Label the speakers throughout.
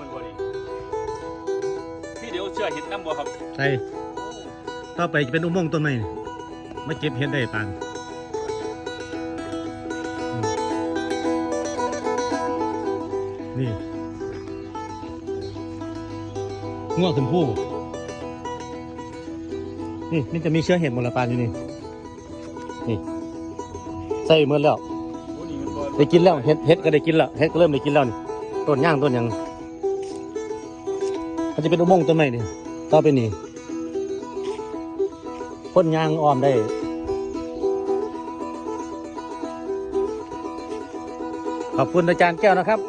Speaker 1: มันบ่ดีพี่เดี๋ยวเชื่อเห็นน้ำบ่ครับ
Speaker 2: ใช่ต่อไปจะเป็นอุโมงค์ต้นไม้นี่มาเก็บเห็ดได้ปานอืมนี่ง่วงขึ้นผู้นี่มันจะมีเชื้อเห็ดหมดละปานอยู่นี่ นี่ใส่เมื่อแล้ว
Speaker 1: โอ้นี่มันบ่
Speaker 2: ได้กินแล้วเห็ดเห็ดก็ได้กินแล้วเห็ดก็เริ่มได้กินแล้วนี่ต้นย่างต้นหยัง มันจะเป็นอุโมงค์ต้นไม้นี่ต่อไปนี่พ่นยางอ้อมได้ขอบคุณอาจารย์แก้วนะครับ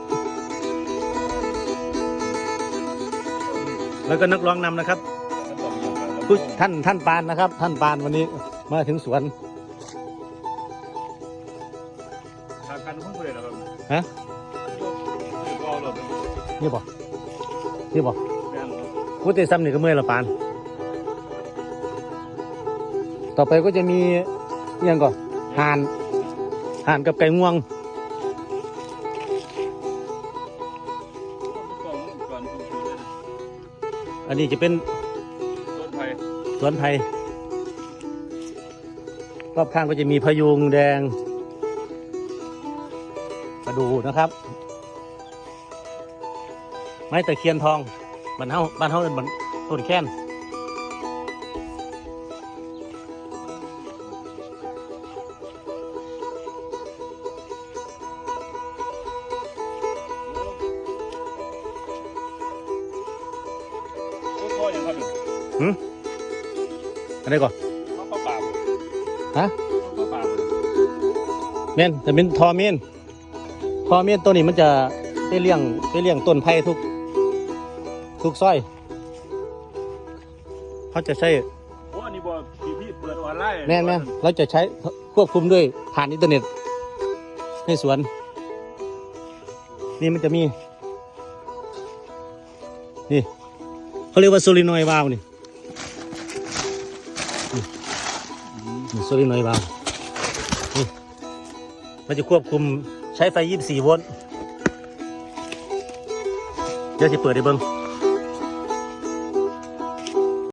Speaker 2: แล้วก็นักร้องนำนะครับผู้ท่านท่านปานนะครับ ท่านปานวันนี้มาถึงสวน
Speaker 1: ทางการพุ่งไปเลยเหรอครับ
Speaker 2: ฮะ
Speaker 1: คือก็เอา
Speaker 2: นี่บอกนี่บอก
Speaker 1: ครับ
Speaker 2: พูดแต่ซ้ำนี่ก็เมื่อยละปาน ต่อไปก็จะมีอิหยังก่อนห่านห่านกับไก่งวง
Speaker 1: ก่อนก่อนพุ่งไปเลย
Speaker 2: อันนี้จะเป็น
Speaker 1: ต้นไผ่
Speaker 2: สวนไผ่รอบข้างก็จะมีพะยุงแดงมาดูนะครับ ไม้ตะเคียนทอง บ้านเฮาบ้านเฮาเป็นบ้านต้นแค้น
Speaker 1: โอ้พ่ออย่างครับ
Speaker 2: อะไรก่อน
Speaker 1: เขาเข้าป่าบ่
Speaker 2: ฮะ
Speaker 1: เขาเข้าป่าบ่
Speaker 2: เมนแต่เป็นทอเมนทอเมนตัวนี้มันจะได้เลี้ยงได้เลี้ยงต้นไผ่ทุก ทุกซอยเขาจะใช้
Speaker 1: โอ้อันนี้บ่พี่พี่เปิดออนไลน์
Speaker 2: แม่นแม่นเราจะใช้ควบคุมด้วยผ่านอินเทอร์เน็ตในสวน นี่มันจะมี นี่เขาเรียกว่าโซลินอยด์วาล์วนี่นี่นี่โซลินอยด์วาล์วนี่มันจะควบคุมใช้ไฟ 24 โวลต์เดี๋ยวจะเปิดให้เบิ้ง